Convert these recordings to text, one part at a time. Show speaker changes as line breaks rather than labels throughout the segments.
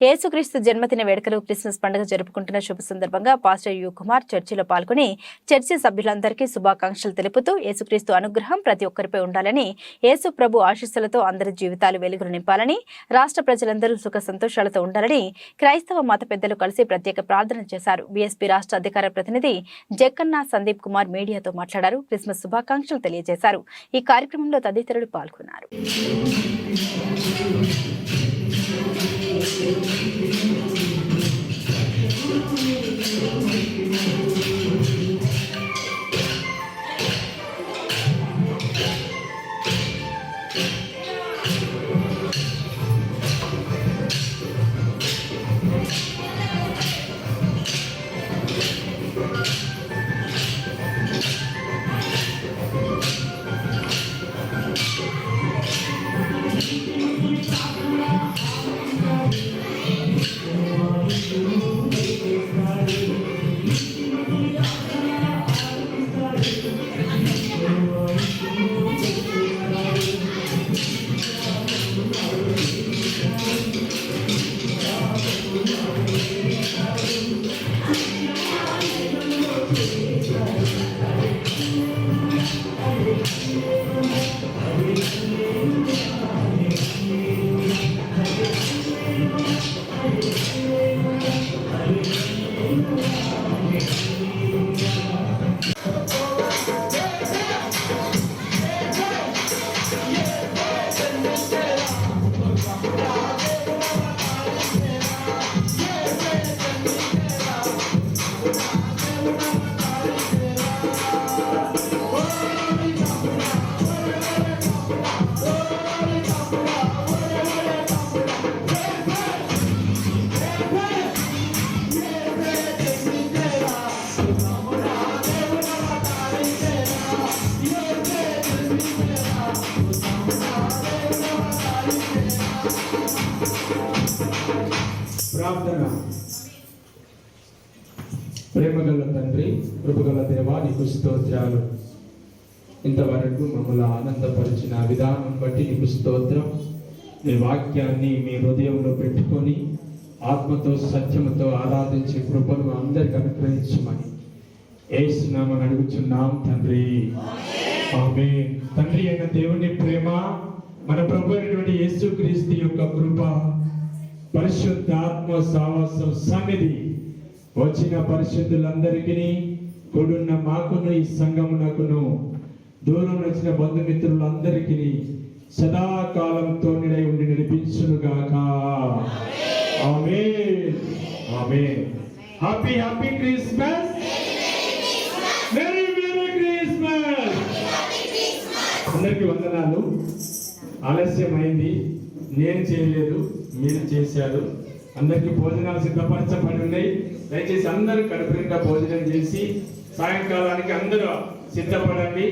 యేసుక్రీస్తు జన్మదిన వేడుకలు క్రిస్మస్ పండుగ జరుపుకుంటున్న శుభ సందర్భంగా పాస్టర్ యు కుమార్ చర్చిలో పాల్గొని చర్చి సభ్యులందరికీ శుభాకాంక్షలు తెలుపుతూ యేసుక్రీస్తు అనుగ్రహం ప్రతి ఒక్కరిపై ఉండాలని యేసు ప్రభు ఆశీస్సులతో అందరి జీవితాలు వెలుగులు నింపాలని రాష్ట్ర ప్రజలందరూ సుఖ సంతోషాలతో ఉండాలని క్రైస్తవ మత పెద్దలు కలిసి ప్రత్యేక ప్రార్థన చేశారు. బీఎస్పీ రాష్ట్ర అధికార ప్రతినిధి జక్కన్న సందీప్ కుమార్ మీడియాతో మాట్లాడారు. క్రిస్మస్ శుభాకాంక్షలు తెలియజేశారు. ఈ కార్యక్రమంలో తదితరులు పాల్గొన్నారు. Thank you.
Música ప్రార్థన. ప్రేమగల తండ్రి కృపగల దేవా నీకు స్తోత్రాలు. ఇంతవరకు మమ్మల్ని ఆనందపరిచిన విధానం బట్టి నీకు స్తోత్రం. మీ వాక్యాన్ని మీ హృదయంలో పెట్టుకొని ఆత్మతో సత్యముతో ఆరాధించే కృపను అందరికి అనుగ్రహించమని ఏసునామని అడుగుచున్నాం తండ్రి. ఆమె తండ్రి అయిన దేవుని ప్రేమ మన ప్రభు అయినటువంటి యేసుక్రీస్తు యొక్క కృప పరిశుద్ధాత్మ సావాసం సన్నిధి వచ్చిన పరిశుద్ధులందరికీ కూడున్న మాకును ఈ సంగమునకును దూరం వచ్చిన బంధుమిత్రులందరికీ సదాకాలం తోనిడై ఉండి నడిపించునుగాక. ఆమె ఆమె happy happy Christmas merry Christmas అందరికీ వందనాలు. ఆలస్యమైంది. నేను చేయలేదు మీరు చేశారు. అందరికీ భోజనాలు సిద్ధపరచబడి ఉన్నాయి. దయచేసి అందరూ కడుపునిండా భోజనం చేసి సాయంకాలానికి అందరూ సిద్ధపడండి.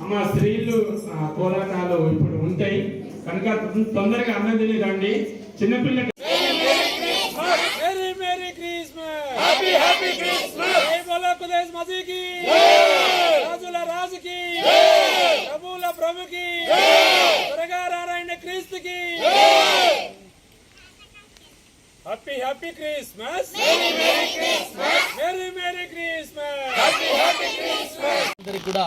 అమ్మ స్త్రీలు కోలాటాలు ఇప్పుడు ఉంటాయి. కనుక తొందరగా అన్నం తినేదండి చిన్నపిల్ల
happy Maziki! Christmas happy Christmas
అందరికి కూడా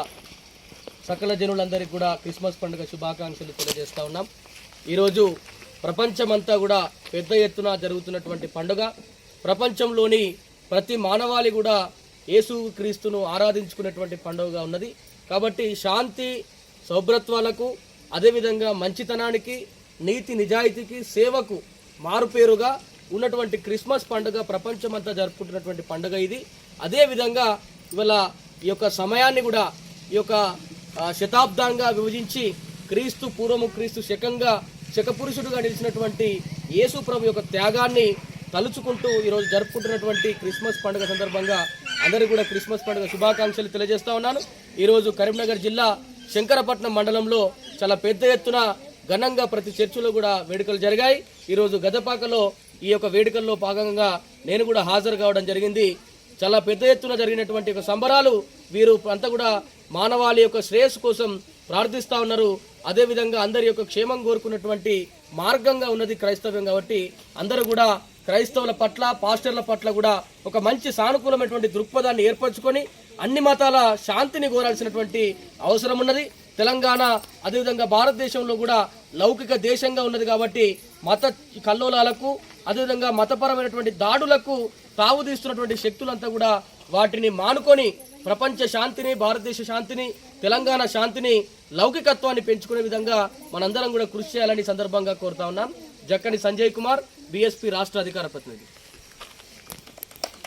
సకల జనులందరికీ కూడా క్రిస్మస్ పండుగ శుభాకాంక్షలు తెలియజేస్తా ఉన్నాం. ఈరోజు ప్రపంచమంతా కూడా పెద్ద ఎత్తున జరుగుతున్నటువంటి పండుగ. ప్రపంచంలోని ప్రతి మానవాళి కూడా యేసు క్రీస్తును ఆరాధించుకునేటువంటి పండుగగా ఉన్నది. కాబట్టి శాంతి సౌభ్రత్వాలకు అదేవిధంగా మంచితనానికి నీతి నిజాయితీకి సేవకు మారుపేరుగా ఉన్నటువంటి క్రిస్మస్ పండుగ ప్రపంచమంతా జరుపుకుంటున్నటువంటి పండుగ ఇది. అదేవిధంగా ఇవాళ ఈ యొక్క సమయాన్ని కూడా ఈ యొక్క శతాబ్దంగా విభజించి క్రీస్తు పూర్వము క్రీస్తు శకంగా శకపురుషుడుగా నిలిచినటువంటి యేసు ప్రభు యొక్క త్యాగాన్ని తలుచుకుంటూ ఈరోజు జరుపుకుంటున్నటువంటి క్రిస్మస్ పండుగ సందర్భంగా అందరికీ కూడా క్రిస్మస్ పండుగ శుభాకాంక్షలు తెలియజేస్తా ఉన్నాను. ఈరోజు కరీంనగర్ జిల్లా శంకరపట్నం మండలంలో చాలా పెద్ద ఎత్తున ఘనంగా ప్రతి చర్చిలో కూడా వేడుకలు జరిగాయి. ఈరోజు గదపాకలో ఈ యొక్క వేడుకల్లో భాగంగా నేను కూడా హాజరు కావడం జరిగింది. చాలా పెద్ద ఎత్తున జరిగినటువంటి ఒక సంబరాలు వీరు అంతా కూడా మానవాళి యొక్క శ్రేయస్సు కోసం ప్రార్థిస్తా ఉన్నారు. అదేవిధంగా అందరి యొక్క క్షేమం కోరుకున్నటువంటి మార్గంగా ఉన్నది క్రైస్తవ్యం కాబట్టి అందరూ కూడా క్రైస్తవుల పట్ల పాస్టర్ల పట్ల కూడా ఒక మంచి సానుకూలమైనటువంటి దృక్పథాన్ని ఏర్పరచుకొని అన్ని మతాల శాంతిని కోరాల్సినటువంటి అవసరం ఉన్నది. తెలంగాణ అదేవిధంగా భారతదేశంలో కూడా లౌకిక దేశంగా ఉన్నది కాబట్టి మత కల్లోలాలకు అదేవిధంగా మతపరమైనటువంటి దాడులకు తావుదీస్తున్నటువంటి శక్తులంతా కూడా వాటిని మానుకొని ప్రపంచ శాంతిని భారతదేశ శాంతిని తెలంగాణ శాంతిని లౌకికత్వాన్ని పెంచుకునే విధంగా మనందరం కూడా కృషి చేయాలని సందర్భంగా కోరుతా ఉన్నాం. జక్కని సంజయ్ కుమార్ బీఎస్పీ రాష్ట్ర అధికార ప్రతినిధి.